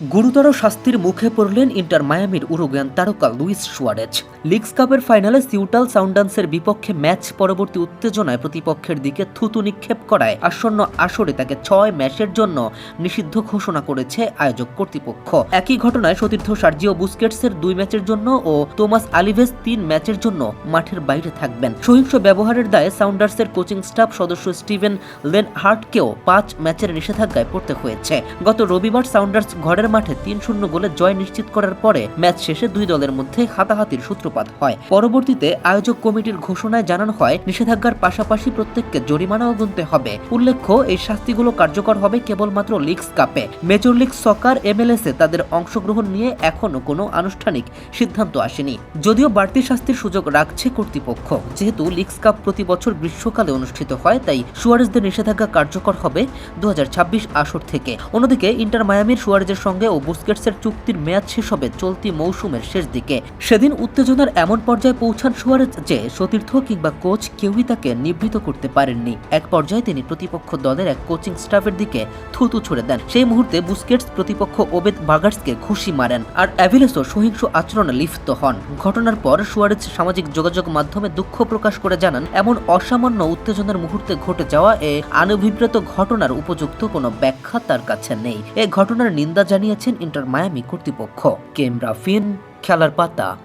গুরুতর শাস্তির মুখে পড়লেন ইন্টার মায়ামির উরুগুয়ান তারকা লুইস সুয়ারেজ। লিগস কাপের ফাইনালে সিউটাল সাউন্ডান্সের বিপক্ষে ম্যাচ পরবর্তী উত্তেজনায় প্রতিপক্ষের দিকে থুতু নিক্ষেপ করায় আসন্ন আসরে তাকে ছয় ম্যাচের জন্য নিষিদ্ধ ঘোষণা করেছে আয়োজক কর্তৃপক্ষ। একই ঘটনায় সতীর্থ সার্জিও বুস্কেটসের দুই ম্যাচের জন্য ও তোমাস আলিভেস তিন ম্যাচের জন্য মাঠের বাইরে থাকবেন। সহিংস ব্যবহারের দায়ে সাউন্ডার্সের কোচিং স্টাফ সদস্য স্টিভেন লেন হার্টকেও পাঁচ ম্যাচের নিষেধাজ্ঞায় পড়তে হয়েছে। গত রবিবার সাউন্ডার্স ঘরের মাঠে তিন শূন্য গোলে জয় নিশ্চিত করার পরে ম্যাচ শেষে দুই দলের মধ্যে হাতাহাতির সূত্রপাত হয়। পরবর্তীতে আয়োজক কমিটির ঘোষণায় জানানো হয়, নিষেধাজ্ঞার পাশাপাশি প্রত্যেককে জরিমানাও গুনতে হবে। উল্লেখ্য, এই শাস্তিগুলো কার্যকর হবে কেবলমাত্র লিগস কাপে। মেজর লিগ সকার, এমএলএস এ তাদের অংশগ্রহণ নিয়ে এখনও কোনো আনুষ্ঠানিক সিদ্ধান্ত আসেনি। যদিও বাড়তি শাস্তির সুযোগ রাখছে কর্তৃপক্ষ। যেহেতু লিগস কাপ প্রতি বছর গ্রীষ্মকালে অনুষ্ঠিত হয়, তাই সুয়ারেজদের নিষেধাজ্ঞা কার্যকর হবে দু আসর থেকে। অন্যদিকে ইন্টার মায়ামির সুয়ারেজের সঙ্গে ও বুস্কেটসের চুক্তির মেয়াদ শেষ হবে চলতি মৌসুমের শেষ দিকে। সেদিন উত্তেজনার এমন পর্যায়ে পৌঁছান সুয়ারেজ যে সতীর্থ কিংবা কোচ কেউই তাকে নিবৃত করতে পারেননি। এক পর্যায়ে তিনি প্রতিপক্ষ দলের এক কোচিং স্টাফের দিকে থুতু ছুড়ে দেন। সেই মুহূর্তে বুস্কেটস প্রতিপক্ষ ওবেদ বাগার্সকে ঘুষি মারেন আর অ্যাভিলেসও সহিংস আচরণে লিপ্ত হন। ঘটনার পর সুয়ারেজ সামাজিক যোগাযোগ মাধ্যমে দুঃখ প্রকাশ করে জানান, এমন অসামান্য উত্তেজনার মুহূর্তে ঘটে যাওয়া এ আনভিপ্রেত ঘটনার উপযুক্ত কোনো ব্যাখ্যা তার কাছে নেই। এ ঘটনার নিন্দা জানিয়েছেন ইন্টার মায়ামি কর্তৃপক্ষ। কেমরা ফিন খেলার পাতা।